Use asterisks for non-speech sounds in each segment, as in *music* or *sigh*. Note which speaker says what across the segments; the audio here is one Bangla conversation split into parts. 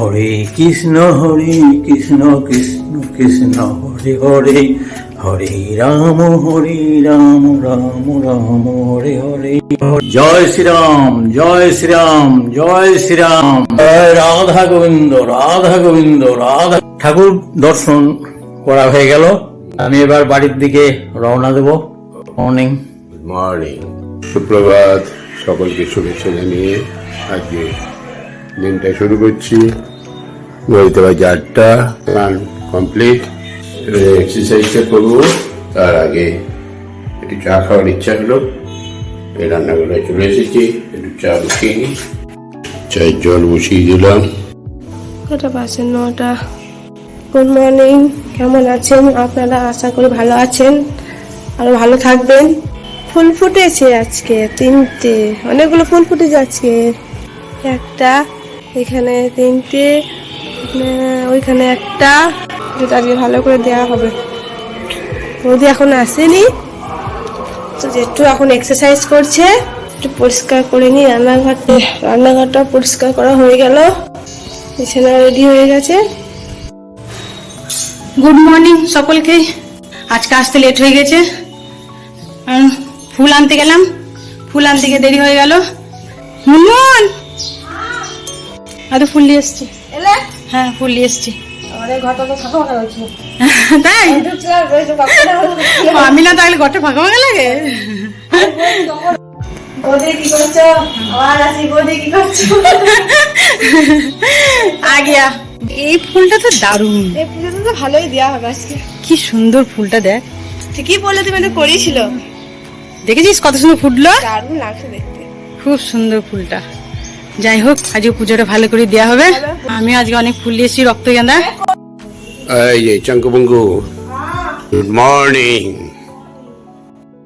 Speaker 1: হরে কৃষ্ণ হরে কৃষ্ণ কৃষ্ণ কৃষ্ণ হরে হরে হরে রাম হরে রাম রাম রাম হরে হরে জয় শ্রীরাম জয় শ্রীরাম জয় শ্রীরাম রাধা গোবিন্দ রাধা গোবিন্দ রাধা ঠাকুর দর্শন করা হয়ে গেল আমি এবার বাড়ির দিকে রওনা দেব মর্নিং
Speaker 2: মর্নিং সুপ্রভাত সকলকে শুভেচ্ছা জানিয়ে আজকে দিনটা শুরু করছি নদীতে বাজে আটটা প্ল্যান কমপ্লিট এবারে এক্সারসাইজটা করবো তার আগে একটু চা খাওয়ার ইচ্ছা হলো এই রান্নাগুলো চলে এসেছি একটু চা বসিয়ে নিই চায়ের জল বসিয়ে দিলাম
Speaker 3: কটা বাসে নটা গুড মর্নিং কেমন আছেন আপনারা আশা করি ভালো আছেন আরও ভালো থাকবেন ফুল ফুটেছে আজকে তিনটে অনেকগুলো ফুল ফুটেছে আজকে একটা এখানে তিনটে মানে ওইখানে একটা যেটা আজকে ভালো করে দেওয়া হবে রোদি এখন আসেনি তো জেঠু এখন এক্সারসাইজ করছে একটু পরিষ্কার করে নিই রান্নাঘাটে রান্নাঘরটা পরিষ্কার করা হয়ে গেল বিছানা রেডি হয়ে গেছে গুড মর্নিং সকলকে আজকে আসতে লেট হয়ে গেছে ফুল আনতে গেলাম ফুল আনতে গিয়ে দেরি হয়ে গেল মুন্মন আর ফুল নিয়ে এসছি এলে হ্যাঁ ফুল নিয়ে এসছি আমি না তাহলে ঘরটা ফাঁকা ফাঁকা লাগে *laughs* আগিয়া এই ফুলটা তো দারুণ
Speaker 4: এই ফুলটা তো ভালোই দেওয়া হবে আজকে
Speaker 3: কি সুন্দর ফুলটা দেখ
Speaker 4: ঠিকই বলে তুমি এটা মানে করেছিল
Speaker 3: দেখেছিস কত সুন্দর ফুটলো
Speaker 4: দারুন লাগছে দেখতে
Speaker 3: খুব সুন্দর ফুলটা যাই হোক আজকে পুজোটা ভালো করে দেওয়া হবে আমি আজকে অনেক ফুল দিয়েছি রক্ত গেঁদা
Speaker 2: চঙ্কবঙ্গু গুড মর্নিং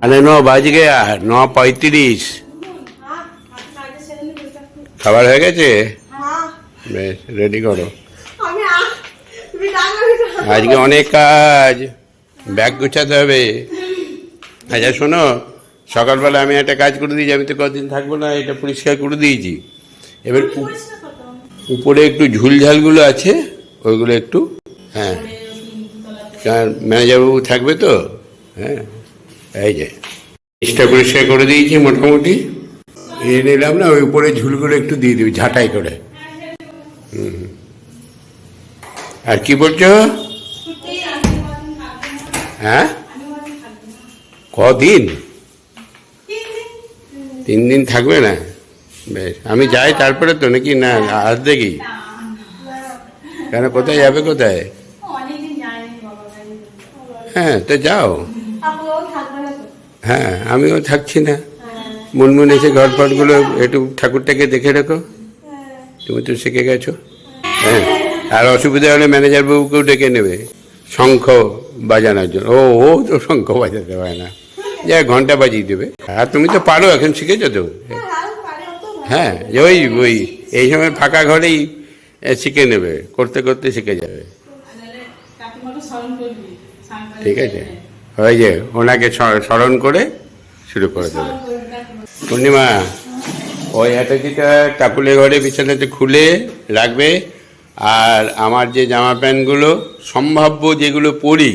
Speaker 2: আরে ন বাজ গেয়া ন পঁয়ত্রিশ খাবার হয়ে গেছে বেশ রেডি করো আজকে অনেক কাজ ব্যাগ গুছাতে হবে আচ্ছা শোনো সকালবেলা আমি একটা কাজ করে দিয়েছি আমি তো কদিন থাকবো না এটা পরিষ্কার করে দিয়েছি এবার উপরে একটু ঝুলঝালগুলো আছে ওইগুলো একটু হ্যাঁ কারণ ম্যানেজারবাবু থাকবে তো হ্যাঁ এই যে চেষ্টা পরিষ্কার করে দিয়েছি মোটামুটি এ নিলাম না ওই উপরে ঝুলগুলো একটু দিয়ে দিবি ঝাঁটাই করে হুম আর কি বলছো হ্যাঁ কদিন তিন দিন থাকবে না বেশ আমি যাই তারপরে তো নাকি না আর দেখি কেন কোথায় যাবে কোথায় হ্যাঁ তো যাও হ্যাঁ আমিও থাকছি না মুনমুন এসে ঘর ফটগুলো একটু ঠাকুরটাকে দেখে রাখো তুমি তো শিখে গেছো হ্যাঁ আর অসুবিধা হলে ম্যানেজার বাবুকেও ডেকে নেবে শঙ্খ বাজানোর জন্য ও ও তো শঙ্খ বাজাতে পারে না যা ঘন্টা বাজিয়ে দেবে আর তুমি তো পারো এখন শিখেছো তো হ্যাঁ ওই ওই এই সময় ফাঁকা ঘরেই শিখে নেবে করতে করতে শিখে যাবে ঠিক আছে ওই যে ওনাকে স্মরণ করে শুরু করে দেবে পূর্ণিমা ওই হ্যাটাজিটা কাকুলে ঘরে বিছানাতে খুলে রাখবে আর আমার যে জামা প্যান্টগুলো সম্ভাব্য যেগুলো পরি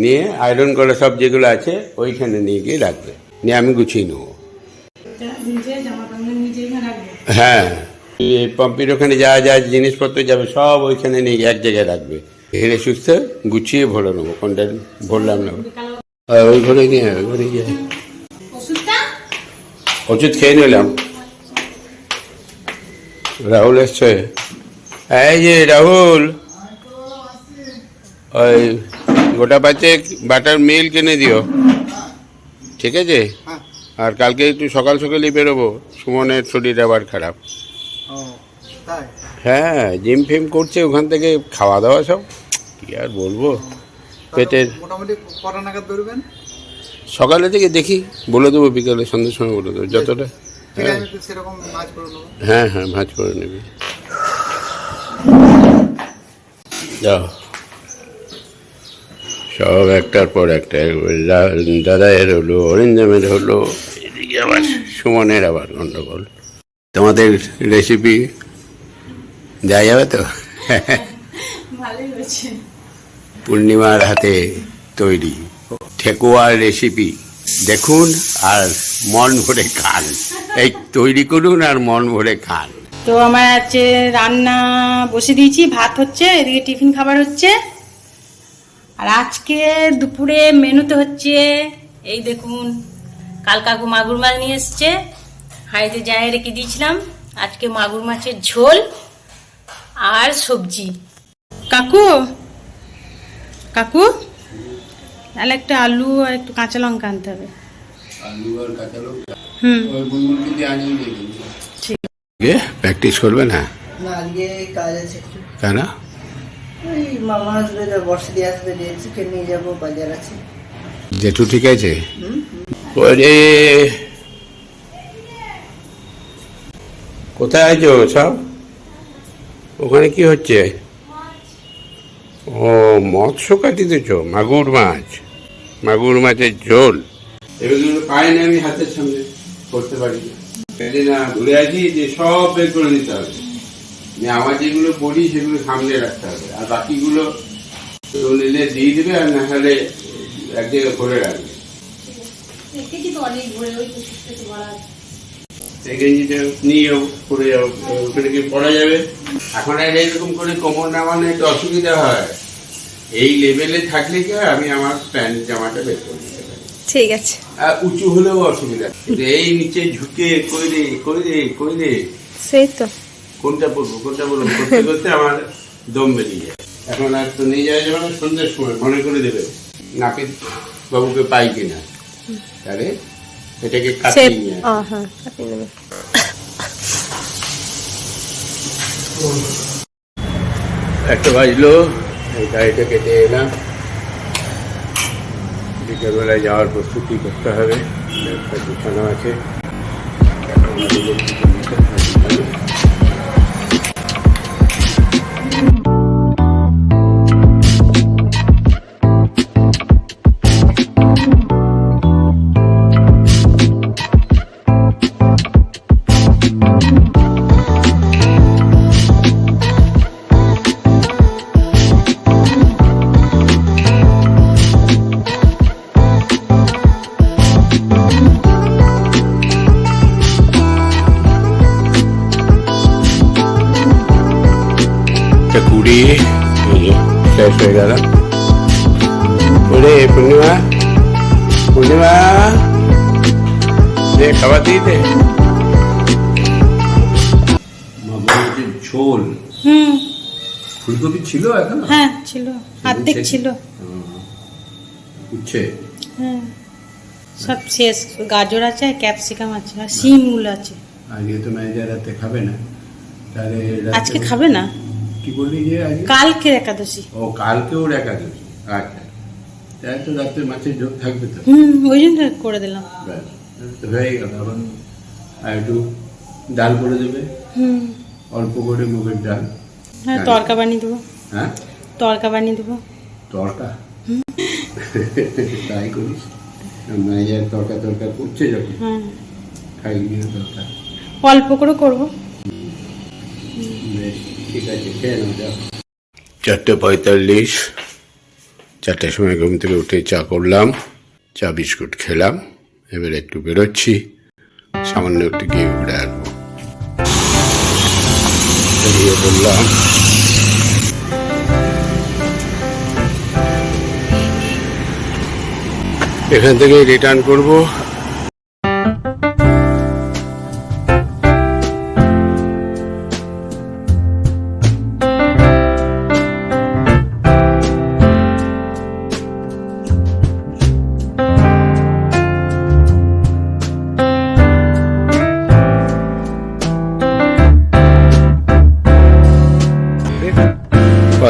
Speaker 2: নিয়ে আয়রন করা সব যেগুলো আছে ওইখানে নিয়ে গিয়ে রাখবে নিয়ে আমি গুছিয়ে নেবো হ্যাঁ পাম্পির ওখানে যা যা জিনিসপত্র যাবে সব ওইখানে নিয়ে এক জায়গায় রাখবে হেরে সুস্থে গুছিয়ে ভরে নেবো কোনটা ভরলাম না ওই ঘরে গিয়ে ওই ঘরে গিয়ে ওষুধ খেয়ে নিলাম রাহুল এসছে এই যে রাহুল ওই গোটা পাঁচেক বাটার মিল কিনে দিও ঠিক আছে আর কালকে একটু সকাল সকালই বেরোবো সুমনের শরীর আবার খারাপ হ্যাঁ জিম ফিম করছে ওখান থেকে খাওয়া দাওয়া সব কি আর বলবো পেটের সকালে থেকে দেখি বলে দেবো বিকালে সন্ধ্যের সময় বলে দেবো যতটা হ্যাঁ।, হ্যাঁ হ্যাঁ ভাঁজ করে নেবে যাও সব একটার পর একটা দাদায়ের হলো অরিন্দমের হলো এদিকে আবার সুমনের আবার গণ্ডগোল তোমাদের রেসিপি দেওয়া যাবে তো পূর্ণিমার হাতে তৈরি ঠেকুয়ার রেসিপি দেখুন আর মন ভরে খান এই তৈরি করুন আর মন ভরে খান
Speaker 3: তো আমার হচ্ছে রান্না বসে দিয়েছি ভাত হচ্ছে এদিকে টিফিন খাবার হচ্ছে আর আজকে দুপুরে মেনুতে হচ্ছে এই দেখুন কাল কাকু মাগুর মাছ নিয়ে এসছে হাঁড়িতে জানিয়ে রেখে দিয়েছিলাম আজকে মাগুর মাছের ঝোল আর সবজি কাকু কাকু তাহলে একটা আলু আর একটু কাঁচা লঙ্কা আনতে হবে
Speaker 2: প্র্যাকটিস করবে না কেন
Speaker 5: ওই আছে
Speaker 2: জেঠু ঠিক আছে ওরে কোথায় আছো সব ওখানে কি হচ্ছে ও মৎস্য কাটিতেছ মাগুর মাছ মাগুর মাছের ঝোল এগুলো পাই না আমি হাতের সামনে করতে পারি না ঘুরে আছি যে সব বের করে নিতে হবে যে যেগুলো পড়ি সেগুলো সামনে রাখতে হবে আর বাকিগুলো নিলে দিয়ে দেবে আর না হলে এক জায়গায় ভরে রাখবে অসুবিধা হয় এই লেভেলে থাকলে কি হয় আমি আমার প্যান্ট জামাটা ঠিক আছে আর উঁচু হলেও অসুবিধা এই নিচে ঝুঁকে কইলে কইলে কইলে সেই তো কোনটা পড়বো কোনটা বলবো করতে করতে আমার দম বেরিয়ে যায় এখন আর তো নিয়ে যাওয়া যাবে সন্ধ্যের সময় মনে করে দেবে নাপিত বাবুকে পাই কিনা তাহলে এটাকে কাটিয়ে নিয়ে হ্যাঁ, একটা বাজলো এই গাড়িটা কেটে এলাম বিকেলবেলায় যাওয়ার প্রস্তুতি করতে হবে একটা দোকানও আছে খাবার দিয়েছে ঝোল হুম ফুলকপি ছিল এখন
Speaker 3: হ্যাঁ ছিল অর্ধেক ছিল হ্যাঁ সব শেষ গাজর আছে ক্যাপসিকাম আছে আর শিমুল আছে
Speaker 2: আজকে তো ম্যানেজার রাতে খাবে না তাহলে
Speaker 3: আজকে খাবে না কি বললি যে কালকে একাদশী
Speaker 2: ও কালকে ওর একাদশী আচ্ছা তাই তো রাত্রে মাছের থাকবে তো
Speaker 3: হুম ওই জন্য করে দিলাম
Speaker 2: হয়ে গেল এখন আর একটু ডাল করে দেবে হুম অল্প করে মুগের ডাল
Speaker 3: হ্যাঁ তরকা বানিয়ে দেবো হ্যাঁ তরকা বানিয়ে দেবো
Speaker 2: তরকা তাই করিস মায়ের তরকা তরকা করছে যখন হ্যাঁ। খাই নিয়ে তরকা
Speaker 3: অল্প করে করবো
Speaker 2: চারটে পঁয়তাল্লিশ চারটের সময় ঘুম থেকে উঠে চা করলাম চা বিস্কুট খেলাম এবার একটু বেরোচ্ছি সামান্য একটু গিয়ে ঘুরে আসবো বললাম এখান থেকে রিটার্ন করবো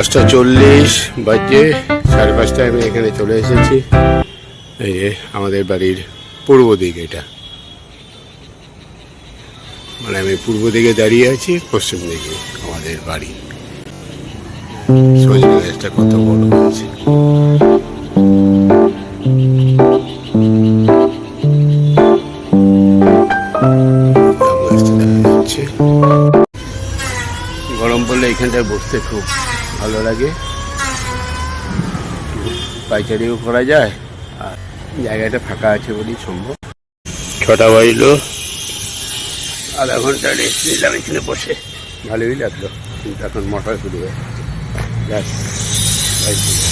Speaker 2: পাঁচটা চল্লিশ বাজে সাড়ে পাঁচটায় আমি এখানে চলে এসেছি এই যে আমাদের বাড়ির পূর্ব দিক এটা মানে আমি পূর্ব দিকে দাঁড়িয়ে আছি পশ্চিম দিকে আমাদের বাড়ি সজনে গাছটা কত বড় হয়েছে গরম পড়লে এখানটায় বসতে খুব ভালো লাগে পাইকারিও করা যায় আর জায়গাটা ফাঁকা আছে বলেই সম্ভব ছটা বাজলো আধা ঘন্টা রেস্ট নিলাম এখানে বসে ভালোই লাগলো কিন্তু এখন মোটর শুরু হয়ে যাচ্ছে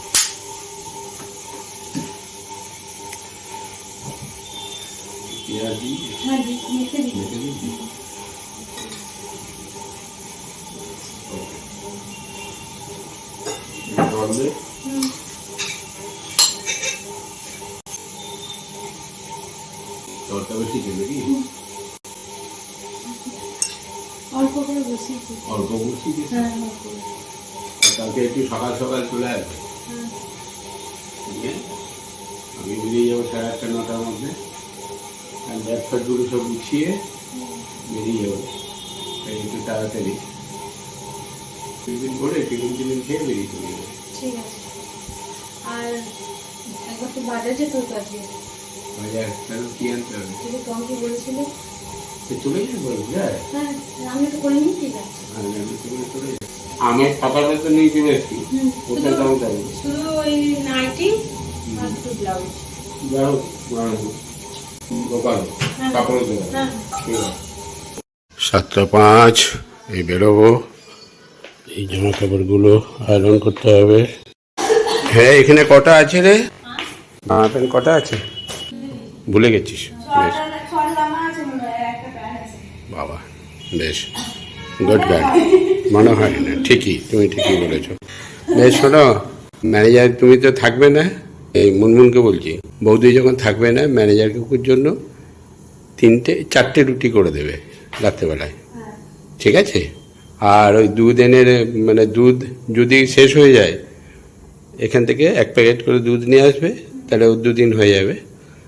Speaker 4: অল্প করে
Speaker 2: হ্যাঁ, কালকে একটু সকাল সকাল চলে আসবে হ্যাঁ। আমি বেরিয়ে যাবো সাড়ে আটটা নটার মধ্যে ব্যাগ সব গুছিয়ে বেরিয়ে যাবো একটু তাড়াতাড়ি টিফিন করে টিফিন টিফিন খেয়ে বেরিয়ে চলে
Speaker 4: যাবো আর তুমি কম কি
Speaker 2: হ্যাঁ
Speaker 4: আমি তো করে ঠিক আছে
Speaker 2: আমি তো করে তো নিয়ে চলে
Speaker 4: ওই নাইটি আর ব্লাউজ
Speaker 2: ব্লাউজ হ্যাঁ। সাতটা পাঁচ এই বেরোবো এই জামা কাপড়গুলো আয়রন করতে হবে হ্যাঁ এখানে কটা আছে রে জামা হ্যাঁ। কটা আছে ভুলে গেছিস বেশ বাবা বেশ গুড গাইড মনে হয় না ঠিকই তুমি ঠিকই বলেছ বেশ শোনো ম্যানেজার তুমি তো থাকবে না এই মুনমুনকে বলছি বৌদি যখন থাকবে না ম্যানেজার কুকুর জন্য তিনটে চারটে রুটি করে দেবে রাত্রেবেলায় ঠিক আছে আর ওই দুধ এনে মানে দুধ যদি শেষ হয়ে যায় এখান থেকে এক প্যাকেট করে দুধ নিয়ে আসবে তাহলে ও দুদিন হয়ে যাবে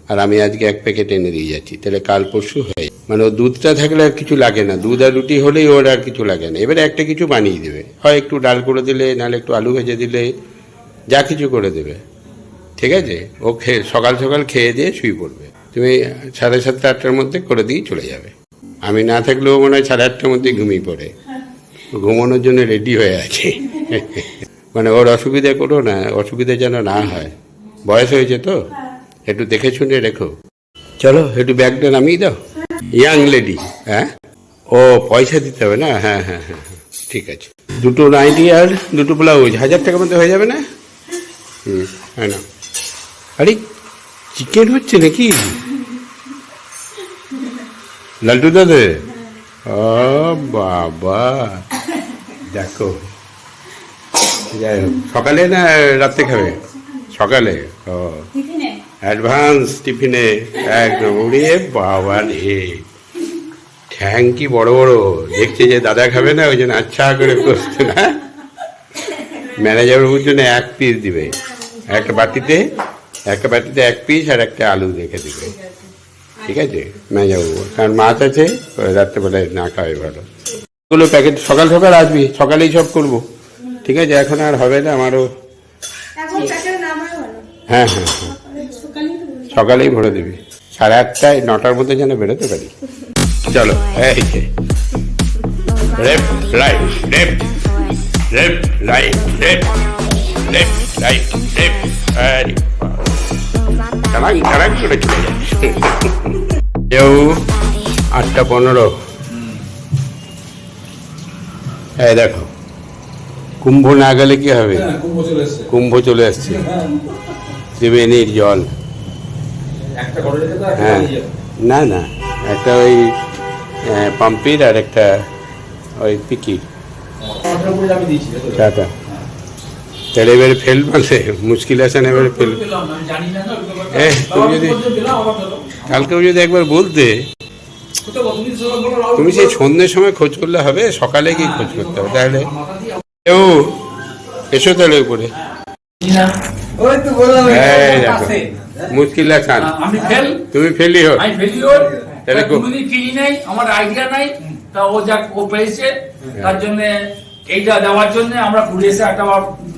Speaker 2: আর আমি আজকে এক প্যাকেট এনে দিয়ে যাচ্ছি তাহলে কাল পরশু হয়ে মানে ও দুধটা থাকলে আর কিছু লাগে না দুধ আর রুটি হলেই ওর আর কিছু লাগে না এবারে একটা কিছু বানিয়ে দেবে হয় একটু ডাল করে দিলে নাহলে একটু আলু ভেজে দিলে যা কিছু করে দেবে ঠিক আছে ও খেয়ে সকাল সকাল খেয়ে দিয়ে শুয়ে পড়বে তুমি সাড়ে সাতটা আটটার মধ্যে করে দিয়ে চলে যাবে আমি না থাকলেও মনে হয় সাড়ে আটটার মধ্যে ঘুমিয়ে পড়ে ঘুমানোর জন্য রেডি হয়ে আছে মানে ওর অসুবিধা করো না অসুবিধা যেন না হয় বয়স হয়েছে তো একটু দেখে শুনে রেখো চলো একটু ব্যাগটা নামিয়ে দাও ইয়াং লেডি হ্যাঁ ও পয়সা দিতে হবে না হ্যাঁ হ্যাঁ হ্যাঁ, হ্যাঁ ঠিক আছে দুটো নাইটি আর দুটো ব্লাউজ হাজার টাকার মধ্যে হয়ে যাবে না হুম হ্যাঁ না আরে চিকেন হচ্ছে নাকি লাল্টু দাদে ও বাবা দেখো যাই হোক সকালে না রাত্রে খাবে সকালে ও অ্যাডভান্স টিফিনে একদম উড়িয়ে বাবা রে ঠ্যাং বড় বড় দেখছে যে দাদা খাবে না ওই জন্য আচ্ছা করে করছে না ম্যানেজার জন্য এক পিস দিবে একটা বাটিতে একটা বাটিতে এক পিস আর একটা আলু রেখে দেবে ঠিক আছে মেজাবু কারণ মাছ আছে রাত্রেবেলায় না খাওয়াই ভালো এগুলো প্যাকেট সকাল সকাল আসবি সকালেই সব করব ঠিক আছে এখন আর হবে না আমারও হ্যাঁ হ্যাঁ হ্যাঁ সকালেই ভরে দিবি সাড়ে আটটায় নটার মধ্যে যেন বেরোতে পারি চলো হ্যাঁ left right left left right left left right left আরে করে চলে কেউ আটটা পনেরো এই দেখো কুম্ভ না গেলে কি হবে হ্যাঁ, কুম্ভ চলে আসছে ত্রিবেণীর জল হ্যাঁ না না একটা ওই পাম্পির আর একটা ওই পিকির চাটা তাহলে এবারে ফেল মানে মুশকিল আছে না এবারে ফেল তুমি যদি কালকেও যদি একবার বলতে তুমি সেই সন্ধ্যের সময় খোঁজ করলে হবে সকালে কি খোঁজ করতে হবে তাহলে ও এসো তাহলে উপরে মুশকিল খান তুমি ফেলি হো
Speaker 6: তাহলে কিনি নাই আমার আইডিয়া নাই তা ও যা ও পেয়েছে তার জন্য এইটা দেওয়ার জন্য আমরা ঘুরে এসে একটা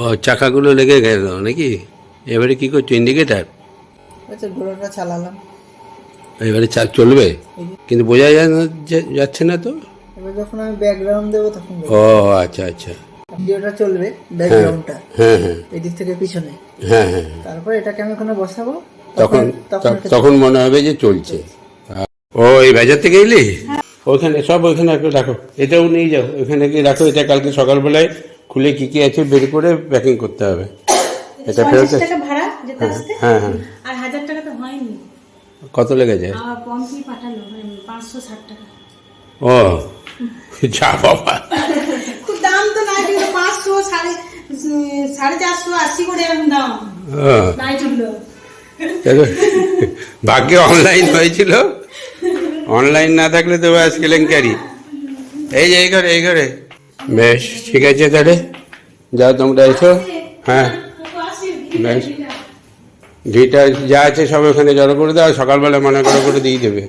Speaker 2: ও চাকাগুলো লেগে গেল নাকি এবারে কি করছো ইন্ডিকেটার
Speaker 4: আচ্ছা, ঘোড়াটা চালালাম
Speaker 2: এবারে চা চলবে কিন্তু বোঝা যায় না যাচ্ছে না তো
Speaker 4: যখন আমি ব্যাকগ্রাউন্ড দেবো তখন
Speaker 2: ও আচ্ছা আচ্ছা
Speaker 4: ভিডিওটা চলবে ব্যাকগ্রাউন্ডটা হ্যাঁ হ্যাঁ এদিক থেকে পিছনে হ্যাঁ হ্যাঁ, হ্যাঁ। তারপর এটাকে আমি ওখানে বসাবো
Speaker 2: তখন তখন মনে হবে যে চলছে ও এই বাজার থেকে এলি ওখানে সব ওইখানে রাখো এটাও নিয়ে যাও ওইখানে গিয়ে রাখো এটা কালকে সকালবেলায় খুলে কি কি আছে বের করে প্যাকিং করতে হবে
Speaker 4: *coughs* এটা ফেরত টাকা ভাড়া যেতে হ্যাঁ, আসতে হ্যাঁ হ্যাঁ আর হাজার টাকা তো হয়নি কত লেগেছে পম্পি পাঠালো মানে পাঁচশো ষাট টাকা
Speaker 2: ও যা বাবা
Speaker 4: *laughs* খুব দাম তো না কিন্তু পাঁচশো সাড়ে সাড়ে চারশো আশি করে এরকম দাম নাই চললো
Speaker 2: ভাগ্যে অনলাইন হয়েছিল অনলাইন *laughs* না থাকলে তো আজ কেলেঙ্কারি এই যে এই ঘরে এই ঘরে বেশ ঠিক আছে তাহলে যাও তোমরা এসো
Speaker 4: হ্যাঁ বেশ
Speaker 2: ঘিটা যা আছে সব ওখানে জড়ো করে দেওয়া সকালবেলা মনে করে করে দিয়ে দেবে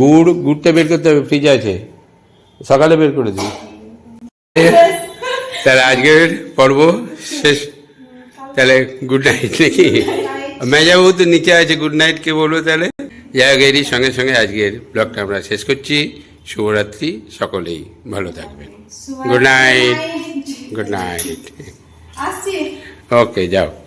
Speaker 2: গুড় গুড়টা বের করতে হবে ফ্রিজ আছে সকালে বের করে দিই তাহলে আজকের পর্ব শেষ তাহলে গুড নাইট নাকি মেজাবু তো নিচে আছে গুড নাইট কে বলবো তাহলে যাই হোক এরই সঙ্গে সঙ্গে আজকের ব্লগটা আমরা শেষ করছি শুভরাত্রি সকলেই ভালো থাকবেন good night good night okay જાઓ